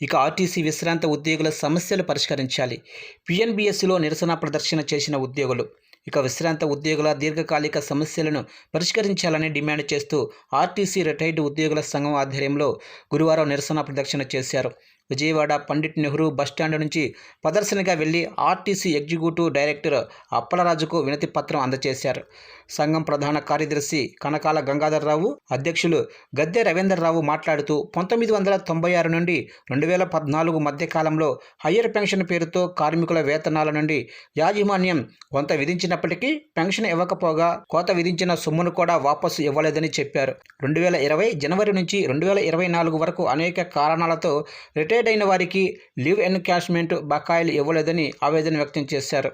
ఇక ఆర్టీసీ విశ్రాంత ఉద్యోగుల సమస్యలు పరిష్కరించాలి. పిఎన్బిఎస్సిలో నిరసన ప్రదర్శన చేసిన ఉద్యోగులు ఇక విశ్రాంత ఉద్యోగుల దీర్ఘకాలిక సమస్యలను పరిష్కరించాలని డిమాండ్ చేస్తూ ఆర్టీసీ రిటైర్డ్ ఉద్యోగుల సంఘం ఆధ్వర్యంలో గురువారం నిరసన ప్రదర్శన చేశారు. విజయవాడ పండిట్ నెహ్రూ బస్టాండ్ నుంచి ప్రదర్శనగా వెళ్ళి ఆర్టీసీ ఎగ్జిక్యూటివ్ డైరెక్టర్ అప్పలరాజుకు వినతి పత్రం అందజేశారు సంఘం ప్రధాన కార్యదర్శి కనకాల గంగాధర్రావు అధ్యక్షులు గద్దె రవీందర్రావు మాట్లాడుతూ పంతొమ్మిది వందల తొంభై ఆరు నుండి రెండు వేల పద్నాలుగు మధ్యకాలంలో హయ్యర్ పెన్షన్ పేరుతో కార్మికుల వేతనాల నుండి యాజమాన్యం కొంత విధించినప్పటికీ పెన్షన్ ఇవ్వకపోగా కోత విధించిన సొమ్మును కూడా వాపసు ఇవ్వలేదని చెప్పారు. రెండు వేల ఇరవై జనవరి నుంచి రెండు వేల ఇరవై నాలుగు వరకు అనేక కారణాలతో రిటైర్డ్ అయిన వారికి లీవ్ ఎన్కాష్మెంట్ బకాయిలు ఇవ్వలేదని ఆవేదన వ్యక్తం చేశారు.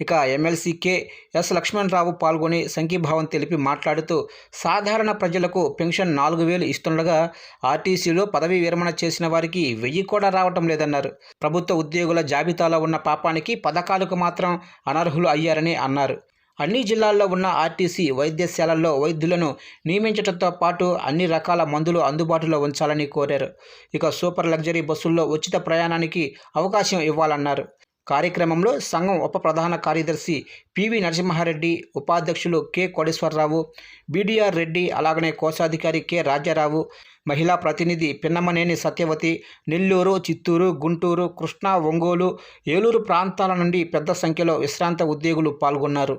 ఇక ఎమ్మెల్సీ కె ఎస్. లక్ష్మణరావు పాల్గొని సంఘీభావం తెలిపి మాట్లాడుతూ సాధారణ ప్రజలకు పెన్షన్ నాలుగు వేలు ఇస్తుండగా ఆర్టీసీలో పదవీ విరమణ చేసిన వారికి వెయ్యి కూడా రావటం లేదన్నారు. ప్రభుత్వ ఉద్యోగుల జాబితాలో ఉన్న పాపానికి పథకాలకు మాత్రం అనర్హులు అయ్యారని అన్నారు. అన్ని జిల్లాల్లో ఉన్న ఆర్టీసీ వైద్యశాలల్లో వైద్యులను నియమించడంతో పాటు అన్ని రకాల మందులు అందుబాటులో ఉంచాలని కోరారు. ఇక సూపర్ లగ్జరీ బస్సుల్లో ఉచిత ప్రయాణానికి అవకాశం ఇవ్వాలన్నారు. కార్యక్రమంలో సంఘం ఉప ప్రధాన కార్యదర్శి పివి నరసింహారెడ్డి ఉపాధ్యక్షులు కె. కోటేశ్వరరావు బీడీఆర్ రెడ్డి అలాగనే కోశాధికారి కె. రాజారావు మహిళా ప్రతినిధి పిన్నమనేని సత్యవతి నెల్లూరు చిత్తూరు గుంటూరు కృష్ణా ఒంగోలు ఏలూరు ప్రాంతాల నుండి పెద్ద సంఖ్యలో విశ్రాంత ఉద్యోగులు పాల్గొన్నారు.